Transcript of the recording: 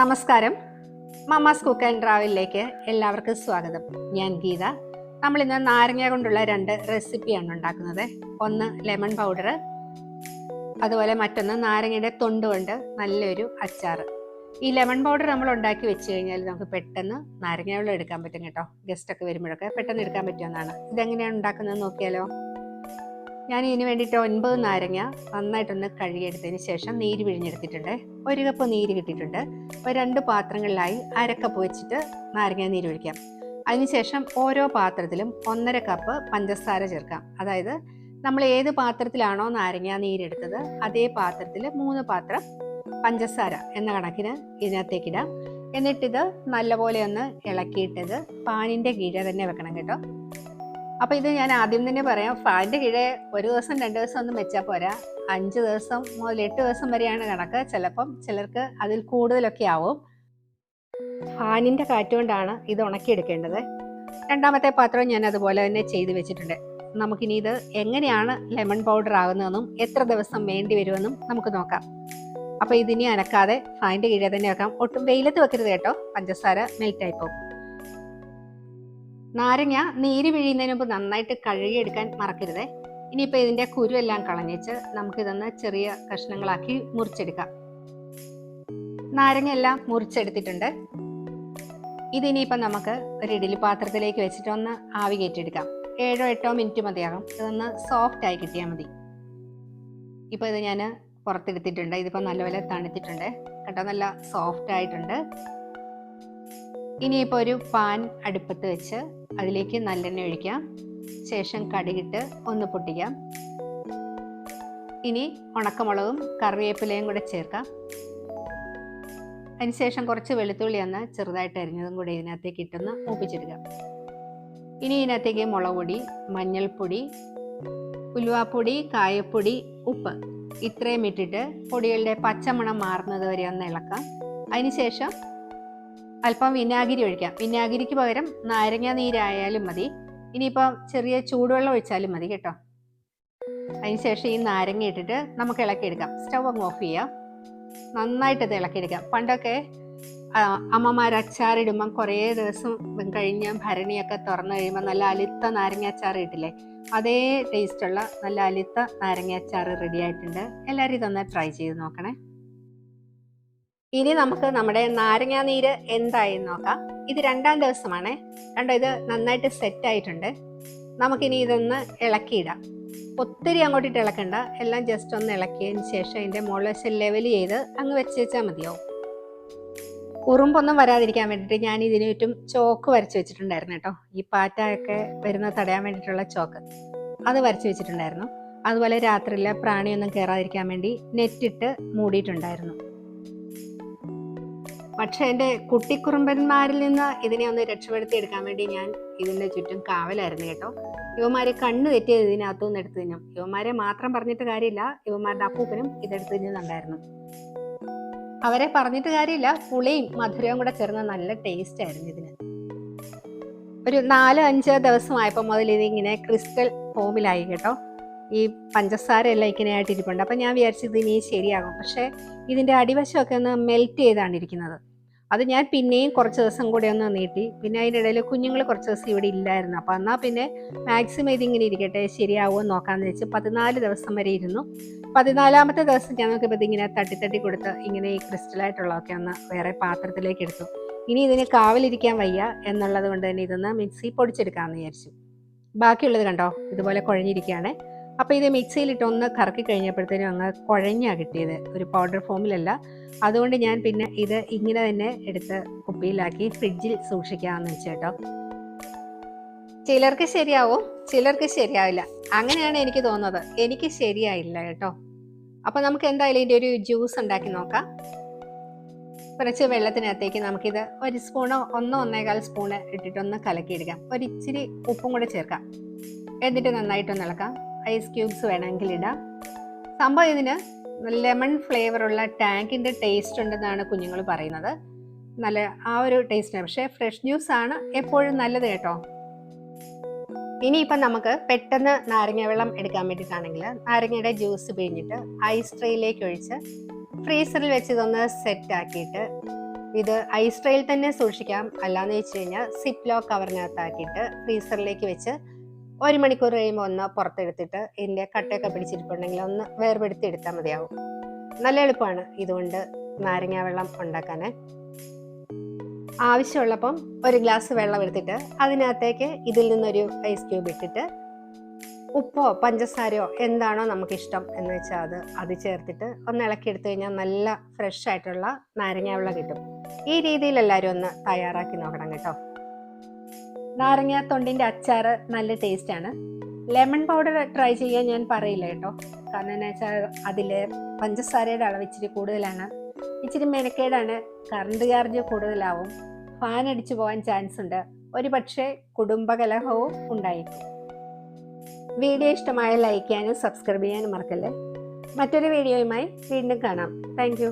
നമസ്കാരം. Mamma's cook and ട്രാവലിലേക്ക് എല്ലാവർക്കും സ്വാഗതം. ഞാൻ ഗീത. നമ്മൾ ഇന്ന് നാരങ്ങ കൊണ്ടുള്ള രണ്ട് റെസിപ്പിയാണ് ഉണ്ടാക്കുന്നത്. ഒന്ന് ലെമൺ പൗഡർ അതുപോലെ മറ്റൊന്ന് നാരങ്ങയുടെ തൊണ്ട് കൊണ്ട് നല്ലൊരു അച്ചാർ ഈ ലെമൺ പൗഡർ നമ്മൾ ഉണ്ടാക്കി വെച്ച് കഴിഞ്ഞാൽ നമുക്ക് പെട്ടെന്ന് നാരങ്ങ വെള്ളം എടുക്കാൻ പറ്റും കേട്ടോ. ഗസ്റ്റൊക്കെ വരുമ്പോഴൊക്കെ പെട്ടെന്ന് എടുക്കാൻ പറ്റുമെന്നാണ്. ഇതെങ്ങനെയാണ് ഉണ്ടാക്കുന്നത് നോക്കിയാലോ? ഞാൻ ഇതിന് വേണ്ടിയിട്ട് ഒൻപത് നാരങ്ങ നന്നായിട്ടൊന്ന് കഴുകിയെടുത്തതിന് ശേഷം നീര് പിഴിഞ്ഞെടുത്തിട്ടുണ്ട്. ഒരു കപ്പ് നീര് കിട്ടിയിട്ടുണ്ട്. അപ്പോൾ രണ്ട് പാത്രങ്ങളിലായി അരക്കപ്പ് വെച്ചിട്ട് നാരങ്ങ നീര് ഒഴിക്കാം. അതിനുശേഷം ഓരോ പാത്രത്തിലും ഒന്നര കപ്പ് പഞ്ചസാര ചേർക്കാം. അതായത് നമ്മൾ ഏത് പാത്രത്തിലാണോ നാരങ്ങ നീരെടുത്തത് അതേ പാത്രത്തിൽ മൂന്ന് പാത്രം പഞ്ചസാര എന്ന കണക്കിന് ഇതിനകത്തേക്കിടാം എന്നിട്ടിത് നല്ലപോലെ ഒന്ന് ഇളക്കിയിട്ടത് പാനിന്റെ കീഴെ തന്നെ വെക്കണം കേട്ടോ. അപ്പോൾ ഇത് ഞാൻ ആദ്യം തന്നെ പറയാം. ഫാനിന്റെ കീഴെ ഒരു ദിവസം രണ്ട് ദിവസം ഒന്നും വെച്ചാൽ പോരാ. അഞ്ച് ദിവസം മുതൽ എട്ട് ദിവസം വരെയാണ് കണക്ക്. ചിലപ്പം ചിലർക്ക് അതിൽ കൂടുതലൊക്കെ ആവും. ഫാനിന്റെ കാറ്റുകൊണ്ടാണ് ഇത് ഉണക്കിയെടുക്കേണ്ടത്. രണ്ടാമത്തെ പാത്രം ഞാൻ അതുപോലെ തന്നെ ചെയ്തു വെച്ചിട്ടുണ്ട്. നമുക്കിനി ഇത് എങ്ങനെയാണ് ലെമൺ പൗഡർ ആകുന്നതെന്നും എത്ര ദിവസം വേണ്ടി വരുമെന്നും നമുക്ക് നോക്കാം. അപ്പോൾ ഇതിനി അനക്കാതെ ഫാനിന്റെ കീഴെ തന്നെ വെക്കാം. ഒട്ടും വെയിലത്ത് വെക്കരുത് കേട്ടോ. പഞ്ചസാര മെൽറ്റായി പോകും. നാരങ്ങ നീര് പിഴിയുന്നതിന് മുമ്പ് നന്നായിട്ട് കഴുകിയെടുക്കാൻ മറക്കരുതേ. ഇനിയിപ്പോൾ ഇതിന്റെ കുരുവെല്ലാം കളഞ്ഞേച്ച് നമുക്കിതൊന്ന് ചെറിയ കഷ്ണങ്ങളാക്കി മുറിച്ചെടുക്കാം. നാരങ്ങ എല്ലാം മുറിച്ചെടുത്തിട്ടുണ്ട്. ഇതിനിയിപ്പോൾ നമുക്ക് ഒരു ഇഡലി പാത്രത്തിലേക്ക് വെച്ചിട്ട് ഒന്ന് ആവി കയറ്റിയെടുക്കാം. ഏഴോ എട്ടോ മിനിറ്റ് മതിയാകും. ഇതൊന്ന് സോഫ്റ്റ് ആയി കിട്ടിയാൽ മതി. ഇപ്പോൾ ഇത് ഞാൻ പുറത്തെടുത്തിട്ടുണ്ട്. ഇതിപ്പോൾ നല്ലപോലെ തണുത്തിട്ടുണ്ട്. കേട്ടോ നല്ല സോഫ്റ്റ് ആയിട്ടുണ്ട്. ഇനിയിപ്പോൾ ഒരു പാൻ അടുപ്പത്ത് വെച്ച് അതിലേക്ക് നല്ലെണ്ണ ഒഴിക്കാം. ശേഷം കടുകിട്ട് ഒന്ന് പൊട്ടിക്കാം. ഇനി ഉണക്കമുളകും കറിവേപ്പിലയും കൂടെ ചേർക്കാം. അതിനുശേഷം കുറച്ച് വെളുത്തുള്ളി ഒന്ന് ചെറുതായിട്ട് അരിഞ്ഞതും കൂടി ഇതിനകത്തേക്ക് ഇട്ടൊന്ന് മൂപ്പിച്ചെടുക്കാം. ഇനി ഇതിനകത്തേക്ക് മുളക് പൊടി മഞ്ഞൾപ്പൊടി ഉലുവാപ്പൊടി കായപ്പൊടി ഉപ്പ് ഇത്രയും ഇട്ടിട്ട് പൊടികളുടെ പച്ചമണം മാറുന്നത് വരെ ഒന്ന് ഇളക്കാം. അതിനുശേഷം അല്പം വിനാഗിരി ഒഴിക്കാം. വിനാഗിരിക്ക് പകരം നാരങ്ങ നീരായാലും മതി. ഇനിയിപ്പോൾ ചെറിയ ചൂടുവെള്ളം ഒഴിച്ചാലും മതി കേട്ടോ. അതിനുശേഷം ഈ നാരങ്ങ ഇട്ടിട്ട് നമുക്ക് ഇളക്കിയെടുക്കാം. സ്റ്റവ് അങ്ങ് ഓഫ് ചെയ്യാം. നന്നായിട്ട് ഇത് ഇളക്കിയെടുക്കാം. പണ്ടൊക്കെ അമ്മമാർ അച്ചാറിടുമ്പം കുറേ ദിവസം കഴിഞ്ഞ് ഭരണിയൊക്കെ തുറന്നു കഴിയുമ്പോൾ നല്ല അലുത്ത നാരങ്ങ അച്ചാർ കിട്ടില്ലേ അതേ ടേസ്റ്റുള്ള നല്ല അലുത്ത നാരങ്ങ അച്ചാർ റെഡി ആയിട്ടുണ്ട്. എല്ലാവരും ഇതൊന്ന് ട്രൈ ചെയ്ത് നോക്കണേ. ഇനി നമുക്ക് നമ്മുടെ നാരങ്ങ നീര് എന്തായി നോക്കാം. ഇത് രണ്ടാം ദിവസമാണ്. കണ്ടോ ഇത് നന്നായിട്ട് സെറ്റ് ആയിട്ടുണ്ട്. നമുക്കിനി ഇതൊന്ന് ഇളക്കിയിടാം. ഒത്തിരി അങ്ങോട്ടിട്ട് ഇളക്കണ്ട. എല്ലാം ജസ്റ്റ് ഒന്ന് ഇളക്കിയതിന് ശേഷം അതിന്റെ വെച്ച് ലെവൽ ചെയ്ത് അങ്ങ് വെച്ച് വെച്ചാൽ മതിയാവും. ഉറുമ്പൊന്നും വരാതിരിക്കാൻ വേണ്ടിയിട്ട് ഞാൻ ഇതിന് ചുറ്റും ചോക്ക് വരച്ച് വെച്ചിട്ടുണ്ടായിരുന്നു കേട്ടോ. ഈ പാറ്റയൊക്കെ വരുന്ന തടയാൻ വേണ്ടിയിട്ടുള്ള ചോക്ക്. അത് വരച്ച് വെച്ചിട്ടുണ്ടായിരുന്നു. അതുപോലെ രാത്രിയിലെ പ്രാണിയൊന്നും കയറാതിരിക്കാൻ വേണ്ടി നെറ്റിട്ട് മൂടിയിട്ടുണ്ടായിരുന്നു. പക്ഷെ എന്റെ കുട്ടിക്കുറുമ്പന്മാരിൽ നിന്ന് ഇതിനെ ഒന്ന് രക്ഷപ്പെടുത്തി എടുക്കാൻ വേണ്ടി ഞാൻ ഇതിന്റെ ചുറ്റും കാവലായിരുന്നു കേട്ടോ. ഇവന്മാരെ കണ്ണ് തെറ്റിയത് ഇതിനകത്തു നിന്ന് എടുത്തു തിന്നും. ഇവന്മാരെ മാത്രം പറഞ്ഞിട്ട് കാര്യമില്ല. ഇവന്മാരുടെ അപ്പൂപ്പനും ഇതെടുത്ത് തിന്നുന്നുണ്ടായിരുന്നു. അവരെ പറഞ്ഞിട്ട് കാര്യമില്ല. പുളിയും മധുരവും കൂടെ ചേർന്ന നല്ല ടേസ്റ്റ് ആയിരുന്നു ഇതിന്. ഒരു നാല് അഞ്ച് ദിവസമായപ്പോൾ മുതൽ ഇതിങ്ങനെ ക്രിസ്റ്റൽ ഫോമിലായി കേട്ടോ. ഈ പഞ്ചസാര എല്ലാം ഇങ്ങനെ ആയിട്ട് ഇരിപ്പുണ്ട് അപ്പം ഞാൻ വിചാരിച്ചു ഇത് ഇനി ശരിയാകും. പക്ഷേ ഇതിന്റെ അടിവശമൊക്കെ ഒന്ന് മെൽറ്റ് ചെയ്താണ് ഇരിക്കുന്നത്. അത് ഞാൻ പിന്നെയും കുറച്ച് ദിവസം കൂടെ ഒന്ന് നീട്ടി. പിന്നെ അതിന്റെ ഇടയിൽ കുഞ്ഞുങ്ങൾ കുറച്ച് ദിവസം ഇവിടെ ഇല്ലായിരുന്നു. അപ്പോൾ എന്നാൽ പിന്നെ മാക്സിമം ഇതിങ്ങനെ ഇരിക്കട്ടെ ശരിയാവുമോ നോക്കാമെന്ന് വെച്ച് പതിനാല് ദിവസം വരെ ഇരുന്നു. പതിനാലാമത്തെ ദിവസം ഞാൻ നോക്കിയപ്പോൾ ഇതിങ്ങനെ തട്ടി തട്ടി കൊടുത്ത് ഇങ്ങനെ ഈ ക്രിസ്റ്റലായിട്ടുള്ളതൊക്കെ ഒന്ന് വേറെ പാത്രത്തിലേക്ക് എടുത്തു. ഇനി ഇതിന് കാവലിരിക്കാൻ വയ്യ എന്നുള്ളത് കൊണ്ട് തന്നെ ഇതൊന്ന് മിക്സി പൊടിച്ചെടുക്കാമെന്ന് വിചാരിച്ചു. ബാക്കിയുള്ളത് കണ്ടോ? ഇതുപോലെ കുഴഞ്ഞിരിക്കുകയാണ്. അപ്പോൾ ഇത് മിക്സിയിലിട്ട് ഒന്ന് കറക്കി കഴിഞ്ഞപ്പോഴത്തേനും അങ്ങ് കുഴഞ്ഞാണ് കിട്ടിയത്. ഒരു പൗഡർ ഫോമിലല്ല അതുകൊണ്ട് ഞാൻ പിന്നെ ഇത് ഇങ്ങനെ തന്നെ എടുത്ത് കുപ്പിയിലാക്കി ഫ്രിഡ്ജിൽ സൂക്ഷിക്കാമെന്ന് വെച്ചേട്ടോ ചിലർക്ക് ശരിയാവും ചിലർക്ക് ശരിയാവില്ല. അങ്ങനെയാണ് എനിക്ക് തോന്നുന്നത്. എനിക്ക് ശരിയായില്ല കേട്ടോ. അപ്പോൾ നമുക്ക് എന്തായാലും ഇതിന്റെ ഒരു ജ്യൂസ് ഉണ്ടാക്കി നോക്കാം. കുറച്ച് വെള്ളത്തിനകത്തേക്ക് നമുക്കിത് ഒരു സ്പൂണോ ഒന്നോ ഒന്നേകാൽ സ്പൂണ് ഇട്ടിട്ടൊന്ന് കലക്കിയെടുക്കാം. ഒരിച്ചിരി ഉപ്പും കൂടെ ചേർക്കാം. എന്നിട്ട് നന്നായിട്ടൊന്ന് ഇളക്കാം. ഐസ് ക്യൂബ്സ് വേണമെങ്കിൽ ഇടാം. സംഭവം ഇതിന് ലെമൺ ഫ്ലേവറുള്ള ടാങ്കിന്റെ ടേസ്റ്റ് ഉണ്ടെന്നാണ് കുഞ്ഞുങ്ങൾ പറയുന്നത്. നല്ല ആ ഒരു ടേസ്റ്റാണ് പക്ഷേ ഫ്രഷ് ജ്യൂസ് ആണ് എപ്പോഴും നല്ലത് കേട്ടോ. ഇനിയിപ്പം നമുക്ക് പെട്ടെന്ന് നാരങ്ങ വെള്ളം എടുക്കാൻ വേണ്ടിയിട്ടാണെങ്കിൽ നാരങ്ങയുടെ ജ്യൂസ് പിഴിഞ്ഞിട്ട് ഐസ് ട്രേയിലേക്ക് ഒഴിച്ച് ഫ്രീസറിൽ വെച്ച് ഇതൊന്ന് സെറ്റ് ആക്കിയിട്ട് ഇത് ഐസ് ട്രേയിൽ തന്നെ സൂക്ഷിക്കാം. അല്ലാന്ന് വെച്ച് കഴിഞ്ഞാൽ സിപ്പ് ലോ കവറിനകത്താക്കിയിട്ട് ഫ്രീസറിലേക്ക് വെച്ച് ഒരു മണിക്കൂർ കഴിയുമ്പോൾ ഒന്ന് പുറത്തെടുത്തിട്ട് ഇതിന്റെ കട്ടയൊക്കെ പിടിച്ചിരിപ്പുണ്ടെങ്കിൽ ഒന്ന് വേർപെടുത്തി എടുത്താൽ മതിയാവും. നല്ല എളുപ്പമാണ് ഇതുകൊണ്ട് നാരങ്ങ വെള്ളം ഉണ്ടാക്കാൻ ആവശ്യമുള്ളപ്പം ഒരു ഗ്ലാസ് വെള്ളം എടുത്തിട്ട് അതിനകത്തേക്ക് ഇതിൽ നിന്നൊരു ഐസ് ക്യൂബ് ഇട്ടിട്ട് ഉപ്പോ പഞ്ചസാരയോ എന്താണോ നമുക്കിഷ്ടം എന്ന് വെച്ചാൽ അത് അത് ചേർത്തിട്ട് ഒന്ന് ഇളക്കി എടുത്തു കഴിഞ്ഞാൽ നല്ല ഫ്രഷ് ആയിട്ടുള്ള നാരങ്ങ വെള്ളം കിട്ടും. ഈ രീതിയിൽ എല്ലാവരും ഒന്ന് തയ്യാറാക്കി നോക്കണം കേട്ടോ. നാരങ്ങ തൊണ്ടിന്റെ അച്ചാറ് നല്ല ടേസ്റ്റ് ആണ്. ലെമൺ പൗഡർ ട്രൈ ചെയ്യാൻ ഞാൻ പറയില്ല കേട്ടോ. കാരണം എന്നു വെച്ചാൽ അതിൽ പഞ്ചസാരയുടെ അളവ് ഇച്ചിരി കൂടുതലാണ്. ഇച്ചിരി മെനക്കേടാണ്. കറണ്ട് ചാർജ് കൂടുതലാവും. ഫാൻ അടിച്ചു പോകാൻ ചാൻസ് ഉണ്ട്. ഒരു പക്ഷേ കുടുംബകലഹവും ഉണ്ടായിരിക്കും. വീഡിയോ ഇഷ്ടമായ ലൈക്ക് ചെയ്യാനും സബ്സ്ക്രൈബ് ചെയ്യാനും മറക്കല്ലേ? മറ്റൊരു വീഡിയോയുമായി വീണ്ടും കാണാം. താങ്ക്